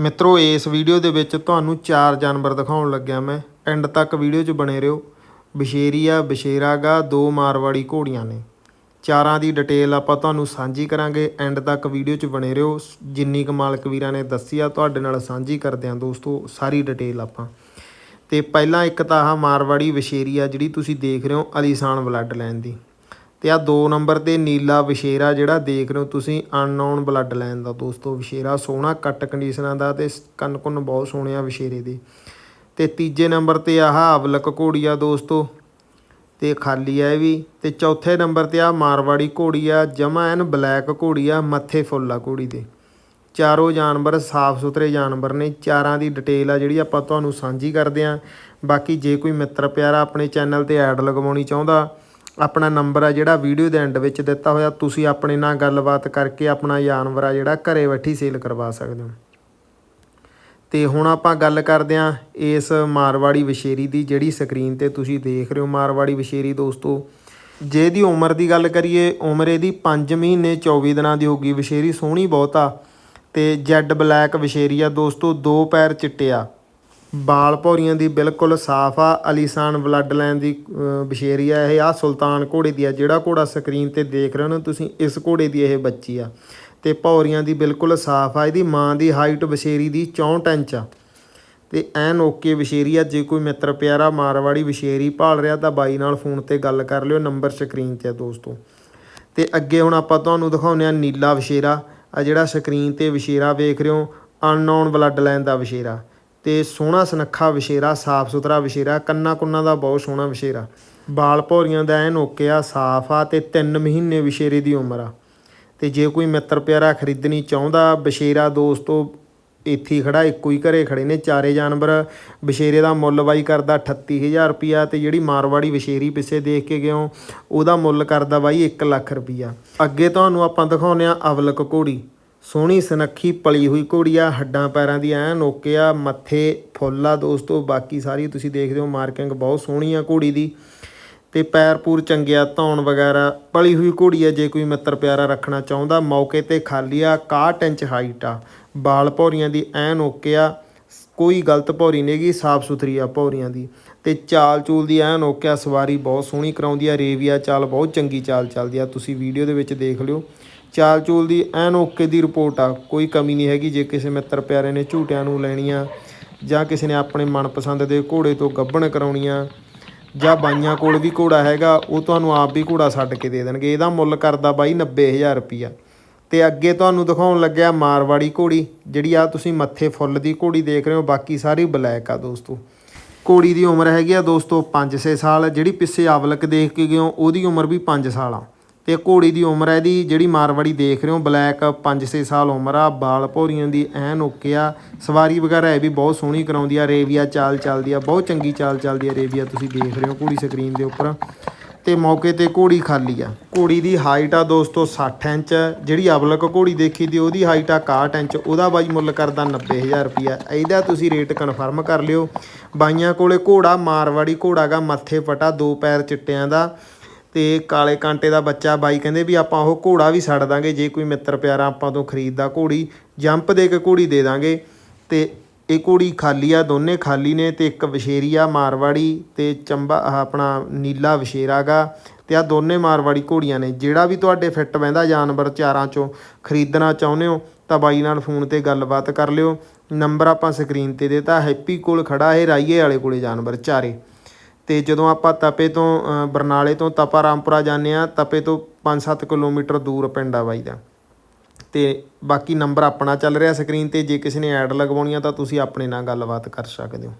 ਮਿੱਤਰੋ, ਇਸ ਵੀਡੀਓ ਦੇ ਵਿੱਚ ਤੁਹਾਨੂੰ ਚਾਰ ਜਾਨਵਰ ਦਿਖਾਉਣ ਲੱਗਿਆ ਮੈਂ। ਐਂਡ ਤੱਕ ਵੀਡੀਓ 'ਚ ਬਣੇ ਰਹੋ। ਬਸ਼ੇਰੀ ਆ ਬਸ਼ੇਰਾ ਦੋ ਮਾਰਵਾੜੀ ਘੋੜੀਆਂ ਨੇ। ਚਾਰਾਂ ਦੀ ਡਿਟੇਲ ਆਪਾਂ ਤੁਹਾਨੂੰ ਸਾਂਝੀ ਕਰਾਂਗੇ। ਐਂਡ ਤੱਕ ਵੀਡੀਓ 'ਚ ਬਣੇ ਰਹੋ। ਜਿੰਨੀ ਕੁ ਮਾਲਕ ਵੀਰਾਂ ਨੇ ਦੱਸੀ ਆ, ਤੁਹਾਡੇ ਨਾਲ ਸਾਂਝੀ ਕਰਦੇ ਆਂ ਦੋਸਤੋ, ਸਾਰੀ ਡਿਟੇਲ ਆਪਾਂ। ਤੇ ਪਹਿਲਾਂ ਇੱਕ ਤਾਂ ਆਹ ਮਾਰਵਾੜੀ ਵਸ਼ੇਰੀ ਜਿਹੜੀ ਤੁਸੀਂ ਦੇਖ ਰਹੇ ਹੋ, ਅਲੀਸਾਨ ਬਲੱਡ ਲਾਈਨ ਦੀ। ਤੇ ਆ 2 ਨੰਬਰ ਤੇ ਨੀਲਾ ਵਿਸ਼ੇਰਾ ਜਿਹੜਾ ਦੇਖ ਰਹੇ ਹੋ ਤੁਸੀਂ ਅਨਨੋਨ ਬਲੱਡ ਲਾਈਨ ਦਾ ਦੋਸਤੋ ਵਿਸ਼ੇਰਾ ਸੋਹਣਾ ਕੱਟ ਕੰਡੀਸ਼ਨਾਂ ਦਾ ਤੇ ਕੰਨ ਕੁੰਨ ਬਹੁਤ ਸੋਹਣੇ ਆ ਵਿਸ਼ੇਰੇ ਦੇ। ਤੇ ਤੀਜੇ ਨੰਬਰ ਤੇ ਆਹ ਅਵਲਕ ਘੋੜੀ ਆ ਦੋਸਤੋ, ਤੇ ਖਾਲੀ ਆ ਇਹ ਵੀ। ਤੇ ਚੌਥੇ ਨੰਬਰ ਤੇ ਆ ਮਾਰਵਾੜੀ ਘੋੜੀ ਆ, ਜਮਾ ਐਨ ਬਲੈਕ ਘੋੜੀ ਆ, ਮੱਥੇ ਫੁੱਲ ਆ ਘੋੜੀ ਦੇ। ਚਾਰੋਂ ਜਾਨਵਰ ਸਾਫ਼ ਸੁਥਰੇ ਜਾਨਵਰ ਨੇ, ਚਾਰਾਂ ਦੀ ਡਿਟੇਲ ਆ ਜਿਹੜੀ ਆਪਾਂ ਤੁਹਾਨੂੰ ਸਾਂਝੀ ਕਰਦੇ ਆਂ। ਬਾਕੀ ਜੇ ਕੋਈ ਮਿੱਤਰ ਪਿਆਰਾ ਆਪਣੇ ਚੈਨਲ ਤੇ ਐਡ ਲਗਵਾਉਣੀ ਚਾਹੁੰਦਾ ਆਪਣਾ ਨੰਬਰ ਆ ਜਿਹੜਾ ਵੀਡੀਓ ਦੇ ਐਂਡ ਵਿੱਚ ਦਿੱਤਾ ਹੋਇਆ। ਤੁਸੀਂ ਆਪਣੇ ਨਾਲ ਗੱਲਬਾਤ ਕਰਕੇ ਆਪਣਾ ਜਾਨਵਰ ਆ ਜਿਹੜਾ ਘਰੇ ਬੈਠੀ ਸੇਲ ਕਰਵਾ ਸਕਦੇ ਹੋ। ਤੇ ਹੁਣ ਆਪਾਂ ਗੱਲ ਕਰਦੇ ਆਂ ਇਸ ਮਾਰਵਾੜੀ ਵਿਸ਼ੇਰੀ ਦੀ ਜਿਹੜੀ ਸਕਰੀਨ ਤੇ ਤੁਸੀਂ ਦੇਖ ਰਹੇ ਹੋ ਮਾਰਵਾੜੀ ਵਿਸ਼ੇਰੀ ਦੋਸਤੋ। ਜੇ ਇਹਦੀ ਉਮਰ ਦੀ ਗੱਲ ਕਰੀਏ, ਉਮਰ ਇਹਦੀ 5 ਮਹੀਨੇ 24 ਦਿਨਾਂ ਦੀ ਹੋਗੀ ਵਿਸ਼ੇਰੀ ਸੋਹਣੀ ਬਹੁਤ ਆ। ਤੇ ਜੈਡ ਬਲੈਕ ਵਿਸ਼ੇਰੀ ਆ ਦੋਸਤੋ, ਦੋ ਪੈਰ ਚਿੱਟੇ ਆ। ਬਾਲ ਭੌਰੀਆਂ ਦੀ ਬਿਲਕੁਲ ਸਾਫ਼ ਆ ਅਲੀਸਾਨ ਬਲੱਡ ਲਾਈਨ ਦੀ ਅਹ, ਆ ਇਹ ਆ ਸੁਲਤਾਨ ਘੋੜੇ ਦੀ ਆ। ਜਿਹੜਾ ਘੋੜਾ ਸਕਰੀਨ ਤੇ ਦੇਖ ਰਹੇ ਹੋ ਤੁਸੀਂ ਇਸ ਘੋੜੇ ਦੀ ਇਹ ਬੱਚੀ ਆ। ਤੇ ਭੌਰੀਆਂ ਦੀ ਬਿਲਕੁਲ ਸਾਫ਼ ਆ ਇਹਦੀ ਮਾਂ ਦੀ ਹਾਈਟ ਵਿਸ਼ੇਰੀ ਦੀ 64 ਇੰਚ ਆ। ਤੇ ਐਨ ਓਕੇ ਵਿਸ਼ੇਰੀ ਆ ਜੇ ਕੋਈ ਮਿੱਤਰ ਪਿਆਰਾ ਮਾਰਵਾੜੀ ਵਿਸ਼ੇਰੀ ਭਾਲ ਰਿਹਾ ਤਾਂ ਬਾਈ ਨਾਲ ਫੋਨ ਤੇ ਗੱਲ ਕਰ ਲਿਓ ਨੰਬਰ ਸਕਰੀਨ ਤੇ ਆ ਦੋਸਤੋ। ਤੇ ਅੱਗੇ ਹੁਣ ਆਪਾਂ ਤੁਹਾਨੂੰ ਦਿਖਾਉਂਦੇ ਆ ਨੀਲਾ ਵਿਸ਼ੇਰਾ ਆ ਜਿਹੜਾ ਸਕਰੀਨ ਤੇ ਵਿਸ਼ੇਰਾ ਵੇਖ ਰਹੇ ਹੋ ਅਨਨੋਨ ਬਲੱਡ ਲਾਈਨ ਦਾ ਵਿਸ਼ੇਰਾ। ਤੇ ਸੋਹਣਾ ਸੁਨੱਖਾ ਵਿਸ਼ੇਰਾ ਸਾਫ਼ ਸੁਥਰਾ ਵਿਸ਼ੇਰਾ ਕੰਨਾ ਕੁੰਨਾ ਦਾ ਬਹੁਤ ਸੋਹਣਾ ਵਿਸ਼ੇਰਾ ਬਾਲ ਭੌਰੀਆਂ ਦਾ ਐਨ ਓਕੇ ਆ ਸਾਫ਼ ਆ ਤੇ 3 ਮਹੀਨੇ ਵਿਸ਼ੇਰੇ ਦੀ ਉਮਰ ਆ। ਤੇ ਜੇ ਕੋਈ ਮਿੱਤਰ ਪਿਆਰਾ ਖਰੀਦਣੀ ਚਾਹੁੰਦਾ ਬਸ਼ੇਰਾ ਦੋਸਤੋ ਇੱਥੇ ਹੀ ਖੜਾ, ਇੱਕੋ ਹੀ ਘਰੇ ਖੜੇ ਨੇ, ਚਾਰੇ ਜਾਨਵਰ ਬਸ਼ੇਰੇ ਦਾ ਮੁੱਲ ਬਾਈ ਕਰਦਾ 38000 ਰੁਪਿਆ ਤੇ ਜਿਹੜੀ ਮਾਰਵਾੜੀ ਬਸ਼ੇਰੀ ਪਿੱਛੇ ਦੇਖ ਕੇ ਗਿਓ ਉਹਦਾ ਮੁੱਲ ਕਰਦਾ ਬਾਈ 1 ਲੱਖ ਰੁਪਿਆ ਅੱਗੇ ਤੁਹਾਨੂੰ ਆਪਾਂ ਦਿਖਾਉਂਦੇ ਆ ਅਵਲਕ ਘੋੜੀ। ਸੋਹਣੀ ਸੁਨੱਖੀ ਪਲੀ ਹੋਈ ਘੋੜੀ ਆ ਹੱਡਾਂ ਪੈਰਾਂ ਦੀ ਐਨ ਓਕੇ ਆ ਮੱਥੇ ਫੁੱਲ ਆ ਦੋਸਤੋ, ਬਾਕੀ ਸਾਰੀ ਤੁਸੀਂ ਦੇਖਦੇ ਹੋ ਮਾਰਕਿੰਗ ਬਹੁਤ ਸੋਹਣੀ ਆ ਘੋੜੀ ਦੀ। ਤੇ ਪੈਰ ਪੂਰ ਚੰਗਿਆ, ਧੌਣ ਵਗੈਰਾ, ਪਲੀ ਹੋਈ ਘੋੜੀ ਆ, ਜੇ ਕੋਈ ਮਿੱਤਰ ਪਿਆਰਾ ਰੱਖਣਾ ਚਾਹੁੰਦਾ, ਮੌਕੇ ਤੇ ਖਾਲੀ ਆ 61 ਇੰਚ ਹਾਈਟ ਆ। ਬਾਲ ਭੌਰੀਆਂ ਦੀ ਐਨ ਓਕੇ ਆ ਕੋਈ ਗਲਤ ਭੌਰੀ ਨਹੀਂਗੀ ਸਾਫ਼ ਸੁਥਰੀ ਆ ਭੌਰੀਆਂ ਦੀ। ਤੇ ਚਾਲ ਚੂਲ ਦੀ ਐਨ ਓਕੇ ਆ ਸਵਾਰੀ ਬਹੁਤ ਸੋਹਣੀ ਕਰਾਉਂਦੀ ਆ, ਰੇਵੀਆ ਚਾਲ ਬਹੁਤ ਚੰਗੀ ਚਾਲ ਚੱਲਦੀ ਆ। ਤੁਸੀਂ ਵੀਡੀਓ ਦੇ ਵਿੱਚ ਦੇਖ ਲਿਓ। ਚਾਲ ਚੂਲ ਦੀ ਐਨ ਓਕੇ ਦੀ ਰਿਪੋਰਟ ਆ। ਕੋਈ ਕਮੀ ਨਹੀਂ ਹੈਗੀ, ਜੇ ਕਿਸੇ ਮਿੱਤਰ ਪਿਆਰੇ ਨੇ ਝੂਟਿਆਂ ਨੂੰ ਲੈਣੀਆਂ ਜਾਂ ਕਿਸੇ ਨੇ ਆਪਣੇ ਮਨਪਸੰਦ ਦੇ ਘੋੜੇ ਤੋਂ ਗੱਭਣ ਕਰਾਉਣੀਆਂ ਜਾਂ ਬਾਈਆਂ ਕੋਲ ਵੀ ਘੋੜਾ ਹੈਗਾ, ਉਹ ਤੁਹਾਨੂੰ ਆਪ ਵੀ ਘੋੜਾ ਛੱਡ ਕੇ ਦੇ ਦੇਣਗੇ। ਇਹਦਾ ਮੁੱਲ ਕਰਦਾ ਬਾਈ 90000 ਰੁਪਿਆ ਤੇ ਅੱਗੇ ਤੁਹਾਨੂੰ ਦਿਖਾਉਣ ਲੱਗਿਆ ਮਾਰਵਾੜੀ ਘੋੜੀ, ਜਿਹੜੀ ਆ ਤੁਸੀਂ ਮੱਥੇ ਫੁੱਲ ਦੀ ਘੋੜੀ ਦੇਖ ਰਹੇ ਹੋ, ਬਾਕੀ ਸਾਰੀ ਬਲੈਕ ਆ ਦੋਸਤੋ। ਘੋੜੀ ਦੀ ਉਮਰ ਹੈਗੀ ਆ ਦੋਸਤੋ 5-6 ਸਾਲ, ਜਿਹੜੀ ਪਿੱਛੇ ਆਵਲਕ ਦੇਖ ਕੇ ਗਏ ਹੋ, ਉਹਦੀ ਉਮਰ ਵੀ 5 ਸਾਲ ਆ। ਤੇ ਘੋੜੀ ਦੀ ਉਮਰ ਹੈ ਦੀ ਜਿਹੜੀ ਮਾਰਵਾੜੀ ਦੇਖ ਰਹੇ ਹੋ, ਬਲੈਕ 5-6 ਸਾਲ ਉਮਰ ਆ, ਬਾਲ ਭੌਰੀਆਂ ਦੀ ਐਨ ਓਕੇ ਆ, ਸਵਾਰੀ ਵਗੈਰਾ ਇਹ ਵੀ ਬਹੁਤ ਸੋਹਣੀ ਕਰਾਉਂਦੀ ਆ, ਰੇਵੀਆ ਚਾਲ ਚੱਲਦੀ ਆ, ਬਹੁਤ ਚੰਗੀ ਚਾਲ ਚੱਲਦੀ ਆ ਰੇਵੀਆ, ਤੁਸੀਂ ਦੇਖ ਰਹੇ ਹੋ ਘੋੜੀ ਸਕਰੀਨ ਦੇ ਉੱਪਰ। ਤੇ ਮੌਕੇ ਤੇ ਘੋੜੀ ਖਾਲੀ ਆ। ਘੋੜੀ ਦੀ ਹਾਈਟ ਆ ਦੋਸਤੋ 60 ਇੰਚ, ਜਿਹੜੀ ਅਬਲਕ ਘੋੜੀ ਦੇਖੀ ਦੀ, ਉਹਦੀ ਹਾਈਟ ਆ 61 ਇੰਚ, ਉਹਦਾ ਬਾਈ ਮੁੱਲ ਕਰਦਾ 90000 ਰੁਪਿਆ ਇਹਦਾ ਤੁਸੀਂ ਰੇਟ ਕਨਫਰਮ ਕਰ ਲਿਓ। ਬਾਈਆਂ ਕੋਲੇ ਘੋੜਾ, ਮਾਰਵਾੜੀ ਘੋੜਾ ਗਾ, ਮੱਥੇ ਫਟਾ, ਦੋ ਪੈਰ ਚਿੱਟਿਆਂ ਦਾ। ਤੇ ਕਾਲੇ ਕਾਂਟੇ ਦਾ ਬੱਚਾ ਬਾਈ ਕਹਿੰਦੇ ਵੀ ਆਪਾਂ ਉਹ ਘੋੜਾ ਵੀ ਛੱਡ ਦਾਂਗੇ, ਜੇ ਕੋਈ ਮਿੱਤਰ ਪਿਆਰਾ ਆਪਾਂ ਤੋਂ ਖਰੀਦਦਾ ਘੋੜੀ, ਜੰਪ ਦੇ ਕੇ ਘੋੜੀ ਦੇ ਦਾਂਗੇ। ਤੇ ਇਹ ਘੋੜੀ ਖਾਲੀ ਆ, ਦੋਨੇ ਖਾਲੀ ਨੇ ਤੇ ਇੱਕ ਵਿਸ਼ੇਰੀ ਆ ਮਾਰਵਾੜੀ ਤੇ ਚੰਬਾ ਆਪਣਾ ਨੀਲਾ ਵਿਸ਼ੇਰਾ ਗਾ। ਤੇ ਆ ਦੋਨੇ ਮਾਰਵਾੜੀ ਘੋੜੀਆਂ ਨੇ। ਜਿਹੜਾ ਵੀ ਤੁਹਾਡੇ ਫਿੱਟ ਬਹਿੰਦਾ ਜਾਨਵਰ ਚਾਰਾਂ ਚੋਂ ਖਰੀਦਣਾ ਚਾਹੁੰਦੇ ਹੋ, ਤਾਂ ਬਾਈ ਨਾਲ ਫੋਨ ਤੇ ਗੱਲਬਾਤ ਕਰ ਲਿਓ। ਨੰਬਰ ਆਪਾਂ ਸਕਰੀਨ ਤੇ ਦੇਤਾ, ਹੈਪੀ ਕੋਲ ਖੜਾ ਇਹ ਰਾਈਏ ਵਾਲੇ ਕੋਲੇ ਜਾਨਵਰ ਚਾਰੇ। ਅਤੇ ਜਦੋਂ ਆਪਾਂ ਤਪੇ ਤੋਂ ਬਰਨਾਲੇ ਤੋਂ ਤਪਾ ਰਾਮਪੁਰਾ ਜਾਂਦੇ ਹਾਂ, ਤਪੇ ਤੋਂ 5-7 ਕਿਲੋਮੀਟਰ ਦੂਰ ਪਿੰਡ ਆ ਬਾਈ ਦਾ। ਅਤੇ ਬਾਕੀ ਨੰਬਰ ਆਪਣਾ ਚੱਲ ਰਿਹਾ ਸਕਰੀਨ ਤੇ, ਜੇ ਕਿਸੇ ਨੇ ਐਡ ਲਗਵਾਉਣੀ ਆ ਤਾਂ ਤੁਸੀਂ ਆਪਣੇ ਨਾਲ ਗੱਲਬਾਤ ਕਰ ਸਕਦੇ ਹੋ।